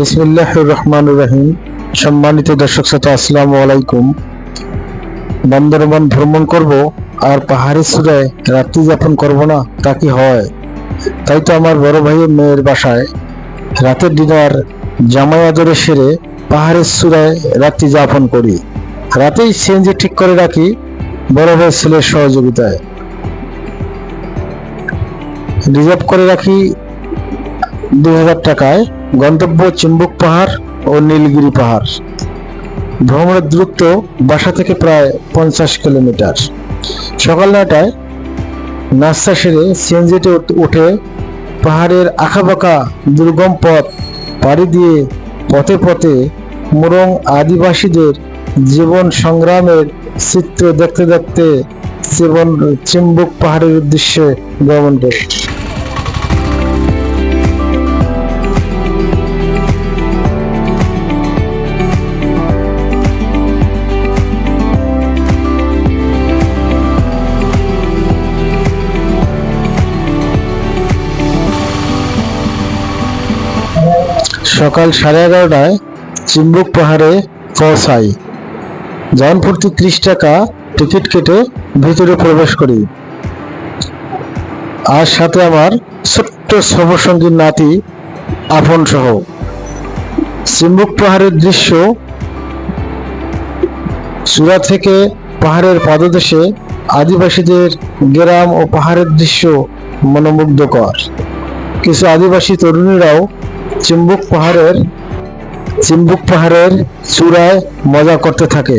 বিসমিল্লাহ রহমান রহিম। সম্মানিত দর্শক শ্রোতা, আসসালামু আলাইকুম। বান্দরবান ভ্রমণ করব, আর পাহাড়ি চূড়ায় রাত্রি যাপন করব না, তা কি হয়? তাই তো আমার বড় ভাইয়ের মেয়ের বাসায় রাতের ডিনার জামাই আদরে সেরে পাহাড়ের চূড়ায় রাত্রি যাপন করি। রাতেই সিএনজি ঠিক করে রাখি বড় ভাইয়ের ছেলের সহযোগিতায়। রিজার্ভ করে রাখি দুই হাজার টাকায় গন্তব্য চুম্বক পাহাড় ও নীলগিরি পাহাড়। ভ্রমণের দূরত্ব বাসা থেকে প্রায় পঞ্চাশ কিলোমিটার। সকাল নয়টায় নাস্তা সেরে সিএনজিতে উঠে পাহাড়ের আঁকাবাঁকা দুর্গম পথ পাড়ি দিয়ে পথে পথে মুরং আদিবাসীদের জীবন সংগ্রামের চিত্র দেখতে দেখতে জীবন চিম্বুক পাহাড়ের উদ্দেশ্যে গমন করি সকাল সাড়ে এগারোটায় চিম্বুক পাহাড়ে পৌঁছাই। জনপ্রতি ত্রিশ টাকা টিকিট কেটে ভিতরে প্রবেশ করি। আর সাথে আমার ছোট্ট সবসঙ্গীর নাতি আপন সহ চিম্বুক পাহাড়ের দৃশ্য চূড়া থেকে পাহাড়ের পাদদেশে আদিবাসীদের গ্রাম ও পাহাড়ের দৃশ্য মনোমুগ্ধকর। কিছু আদিবাসী তরুণীরাও চিম্বুক পাহাড়ের চিম্বুক পাহাড়ের চূড়ায় মজা করতে থাকে।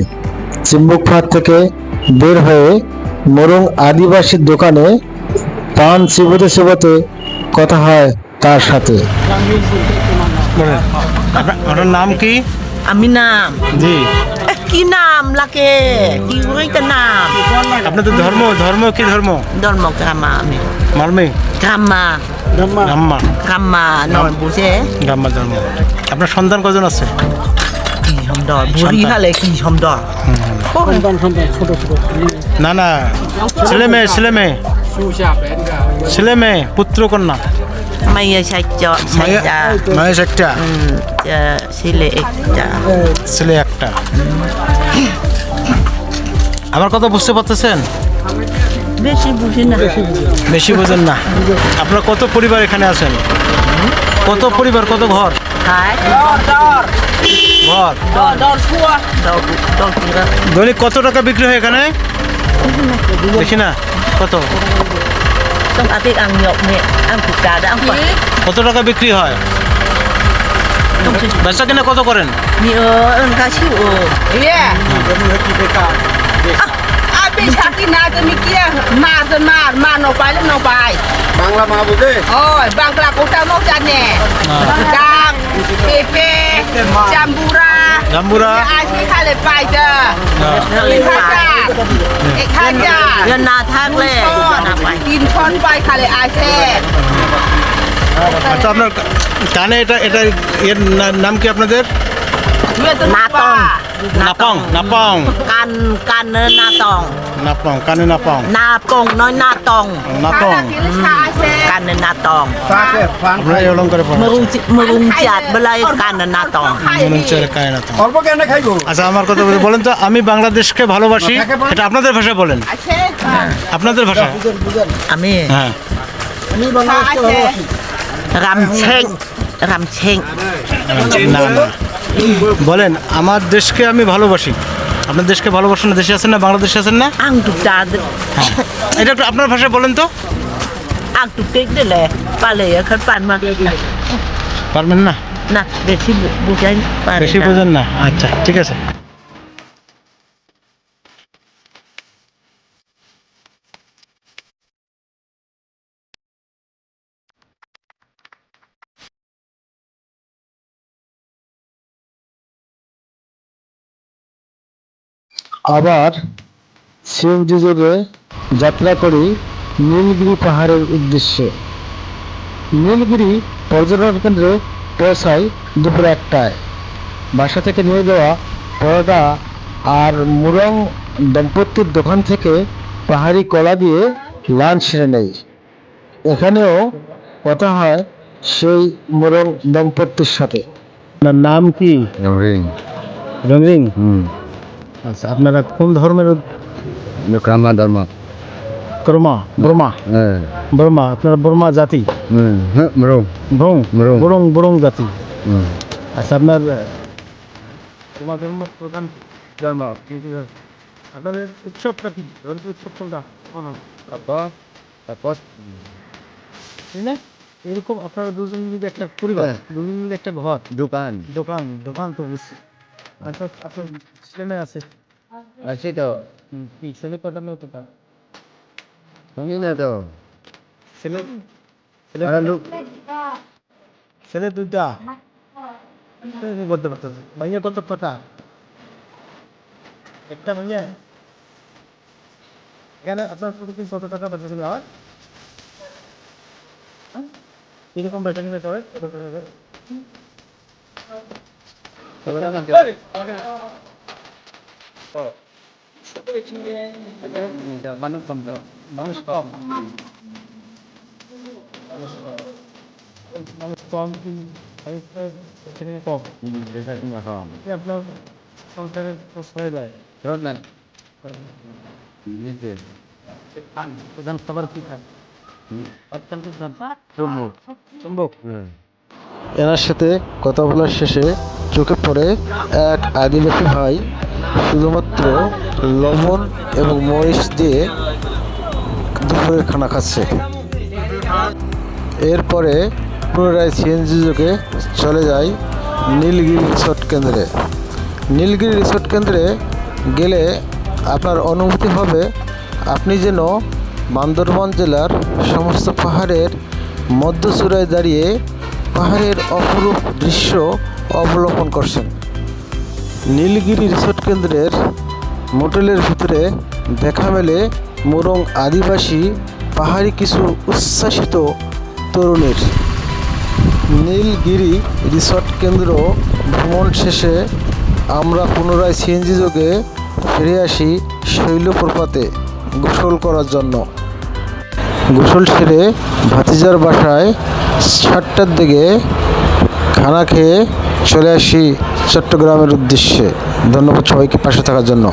চিম্বুক পাহাড় থেকে বের হয়ে মোরং আদিবাসীর দোকানে পান চিবোতে চিবোতে কথা হয় তার সাথে। আপনার নাম কি? আমি নাম। জি। এ, কি নাম লাগে? কি হইতে নাম? আপনাদের ধর্ম ধর্ম কি ধর্ম? ধর্ম গ্রামা আমি। মালমে? গ্রামা নয় বুঝে? গাম্মা ধর্ম আপনার সন্তান কজন আছে? কি শব্দ বুড়ি হালে কি শব্দ না না। ছেলে মেয়ে ছেলে মেয়ে। ছেলে মেয়ে পুত্র কন্যা। মাইয়া সাইজ সাইজা। মায়ের একটা ছেলে একটা। ছেলে একটা। আমার কথা বুঝতে পারতেছেন? বেশি বুঝি না বেশি বুঝেন না। আপনার কত পরিবার এখানে আছেন? কত পরিবার কত ঘর? ঘর। দৈনিক কত টাকা বিক্রি হয় এখানে? বেশি না? কত? কত টাকা বিক্রি হয়? ব্যবসা কিনা কত করেন? mà rồi mà mà nó phải lên nó phải. Bangla মা বুঝে Ôi, bằng là cũng tao móc ra nè. Đang, pepe, chambura. জাম্বুরা Ai sẽ khai lại phải chưa? Tin khai ra. Ê, khai ra. เงินนาทางเลยนาไป Tin con phải khai lại ai sẽ. আচ্ছা আপনার কানে এটা এটা এর না- নাম কি আপনাদের Nguyện tôi Na nạp tông. vào. নাপং নাপং กันกันเนินนาตอง নাপং কানে নাপং นาปงน้อยนาตอง নাপং Khai là tin khai sẽ. กันเนินนาตอง ফাঁকে ফান আপনারা এই অলঙ্কারে পড়েন มรุงจิม Napong, napong. Kan kan eh, natong. Napong, kan napong. Napong noy natong. Napong. Kan eh, natong. আমরা এরকম করে পড়া মরুং মরুং চাট বলাই কান নাতং মরুং চাট কান নাতং অল্প কেন খাইবো আচ্ছা আমার কথা বলেন তো আমি বাংলাদেশকে ভালোবাসি এটা আপনাদের ভাষায় বলেন আপনাদের ভাষা আমি হ্যাঁ আমি বাংলাদেশকে ভালোবাসি রামছেং রামছেং না না বলেন আমার দেশকে আমি ভালোবাসি। আপনার দেশকে ভালোবাসেন না দেশে আছেন না বাংলাদেশে আছেন না? হ্যাঁ। এটা একটু আপনার ভাষায় বলেন তো। পারবেন না? না বেশি বুঝেন বেশি বোঝেন না। আচ্ছা ঠিক আছে। আবার সিএনজি যোগে যাত্রা করি নীলগিরি পাহাড়ের উদ্দেশ্যে। নীলগিরি পর্যটন কেন্দ্রে পৌঁছাই দুপুর একটায়। বাসা থেকে নিয়ে যাওয়া পরোটা আর মুরং দম্পতির দোকান থেকে পাহাড়ি কলা দিয়ে লাঞ্চ সেরে নেই। এখানেও কথা হয় সেই মুরং দম্পতির সাথে। নাম কি? রিং রঙরিং হুম। আচ্ছা আপনারা কোন ধর্মের বিক্রমা ধর্ম। কর্মা বর্মা হ্যাঁ। বর্মা আপনারা বর্মা জাতি? হুম হ্যাঁ বরং বরং। জাতি। হুম আচ্ছা আপনার তোমার ধর্ম প্রধান ধর্ম আপনাদের উৎসবটা কি? ধর্মীয় উৎসব কোনটা? তারপর না এরকম আপনারা দুজন মিলে একটা পরিবার হ্যাঁ। দুজন মিলে একটা ঘর। দোকান। দোকান দোকান তো বুঝছি আচ্ছা আপনার ছেলে মেয়ে আছে? আছে তো। কি ছেলে কটা মেয়ে না তো। ছেলে ছেলে ছেলে দুইটা? বলতে পারতেছে ভাইয়া কত কটা? একটা ভাইয়া? এখানে আপনার প্রতিদিন কত টাকা বেচা কিনা হয়? হ্যাঁ? কীরকম বেচা কিনা হয়? কত টাকা? মানুষ কম মানুষ কম মানুষ কম কম আপনার সংসারের প্রশ্রয় দেয় শোন না নিচে প্রধান কি খান অত্যন্ত চুম্বক এনার সাথে কথা বলার শেষে চোখে পড়ে এক আদিবাসী ভাই শুধুমাত্র লবণ এবং মরিচ দিয়ে দুপুরের খানা খাচ্ছে। এরপরে পুনরায় সিএনজি যোগে চলে যায় নীলগিরি রিসোর্ট কেন্দ্রে। নীলগিরি রিসোর্ট কেন্দ্রে গেলে আপনার অনুভূতি হবে, আপনি যেন বান্দরবান জেলার সমস্ত পাহাড়ের মধ্যচূড়ায় দাঁড়িয়ে পাহাড়ের অপরূপ দৃশ্য অবলোকন করছেন। নীলগিরি রিসোর্ট কেন্দ্রের মোটেলের ভিতরে দেখা মেলে মোরং আদিবাসী, পাহাড়ি কিছু উচ্ছ্বাসিত তরুণীর। নীলগিরি রিসোর্ট কেন্দ্র ভ্রমণ শেষে আমরা পুনরায় সিএনজি যোগে ফিরে আসি শৈলপ্রপাতে গোসল করার জন্য। গোসল সেরে ভাতিজার বাসায় সাতটার দিকে খানা খেয়ে চলে আসি চট্টগ্রামের উদ্দেশ্যে। ধন্যবাদ সবাইকে পাশে থাকার জন্য।